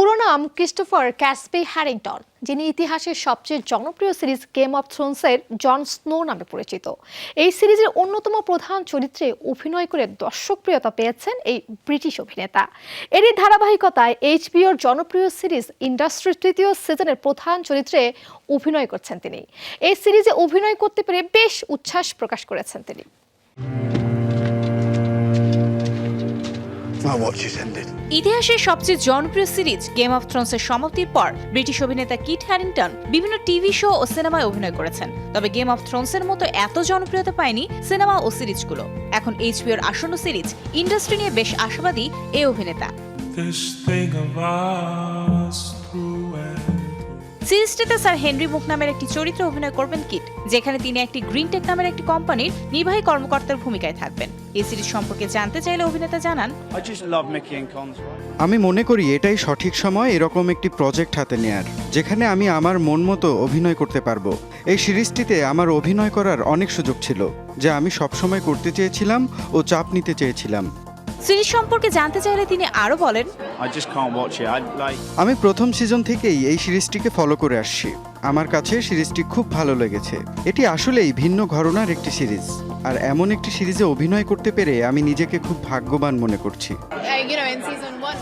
পুরো নাম Christopher ক্যাসপি Harrington, যিনি ইতিহাসের সবচেয়ে জনপ্রিয় সিরিজ গেম অফ থ্রোনসের জন স্নো নামে পরিচিত। এই সিরিজের অন্যতম প্রধান চরিত্রে অভিনয় করে দর্শকপ্রিয়তা পেয়েছেন এই ব্রিটিশ অভিনেতা। এরই ধারাবাহিকতায় এইচবিওর জনপ্রিয় সিরিজ ইন্ডাস্ট্রির তৃতীয় সিজনের প্রধান চরিত্রে অভিনয় করছেন তিনি। এই সিরিজে অভিনয় করতে পেরে বেশ উচ্ছ্বাস প্রকাশ করেছেন তিনি। My watch is ended. ইতিহাসের সবচেয়ে জনপ্রিয় সিরিজ গেম অফ থ্রোনসের সমাপ্তির পর ব্রিটিশ অভিনেতা কিট হ্যারিংটন বিভিন্ন টিভি শো ও সিনেমায় অভিনয় করেছেন তবে গেম অফ থ্রোনসের মতো এত জনপ্রিয়তা পায়নি সিনেমা ও সিরিজগুলো এখন এইচবিওর আসন্ন সিরিজ ইন্ডাস্ট্রি নিয়ে বেশ আশাবাদী এই অভিনেতা this thing of us. সিরিজটিতে স্যার হেনরি মুখ নামের একটি চরিত্রে অভিনয় করবেন কিট যেখানে তিনি একটি গ্রিন টেক নামের একটি কোম্পানির নির্বাহী কর্মকর্তার ভূমিকায় থাকবেন। এই সিরিজ সম্পর্কে জানতে চাইলে অভিনেতা জানান? আমি মনে করি এটাই সঠিক সময় এরকম একটি প্রজেক্ট হাতে নেয়ার যেখানে আমি আমার মন মতো অভিনয় করতে পারব। এই সিরিজটিতে আমার অভিনয় করার অনেক সুযোগ ছিল যা আমি সবসময় করতে চেয়েছিলাম ও চাপ নিতে চেয়েছিলাম। সিরিজ সম্পর্কে জানতে চাইলে তিনি আরও বলেন I just can't watch it. I like. আমি প্রথম সিজন থেকেই এই সিরিজটিকে ফলো করে আসছি আমার কাছে সিরিজটি খুব ভালো লেগেছে। এটি আসলেই ভিন্ন ঘরনার একটি সিরিজ। আর এমন একটি সিরিজে অভিনয় করতে পেরে আমি নিজেকে খুব ভাগ্যবান মনে করছি।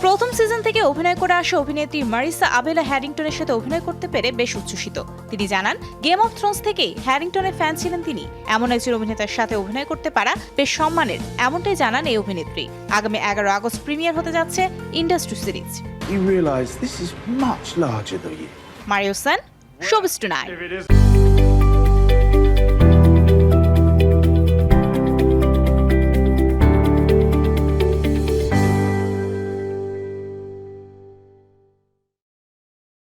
প্রথম সিজন থেকে অভিনয় করে আসা অভিনেত্রী মারিসা আবেলা হ্যারিংটনের সাথে অভিনয় করতে পেরে বেশ উচ্ছ্বসিত। তিনি জানান গেম অফ থ্রোনস থেকেই হ্যারিংটনের ফ্যান ছিলেন তিনি। এমন একজন অভিনেতার সাথে অভিনয় করতে পারা বেশ সম্মানের এমনটাই জানান এই অভিনেত্রী। আগামী এগারো আগস্ট প্রিমিয়ার হতে যাচ্ছে industry series. You realise this is much larger than you. Mario Sen Show us tonight.